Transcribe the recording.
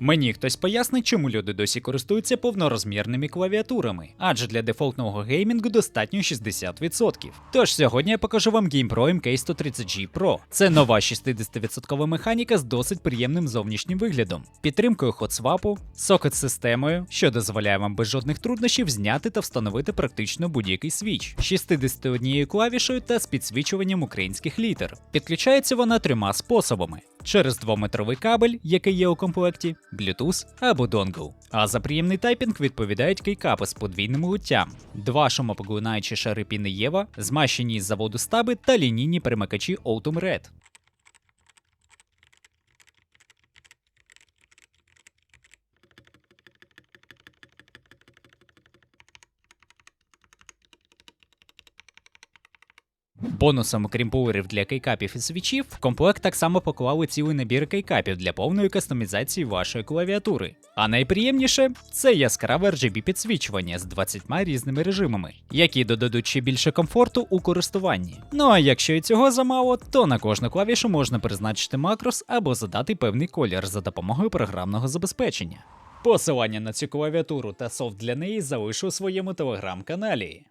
Мені хтось пояснить, чому люди досі користуються повнорозмірними клавіатурами, адже для дефолтного геймінгу достатньо 60%. Тож сьогодні я покажу вам GamePro MK130G Pro. Це нова 60% механіка з досить приємним зовнішнім виглядом, підтримкою хотсвапу, сокет-системою, що дозволяє вам без жодних труднощів зняти та встановити практично будь-який свіч, 61 клавішою та з підсвічуванням українських літер. Підключається вона трьома способами: через двометровий кабель, який є у комплекті, Bluetooth або донгл. А за приємний тайпінг відповідають кейкапи з подвійним гуттям, два шумопоглинаючі шари піни Єва, змащені з заводу стаби та лінійні перемикачі Autumn Red. Бонусом, окрім пулерів для кейкапів і свічів, в комплект так само поклали цілий набір кейкапів для повної кастомізації вашої клавіатури. А найприємніше це яскраве RGB підсвічування з 20 різними режимами, які додадуть ще більше комфорту у користуванні. Ну а якщо і цього замало, то на кожну клавішу можна призначити макрос або задати певний колір за допомогою програмного забезпечення. Посилання на цю клавіатуру та софт для неї залишу у своєму телеграм-каналі.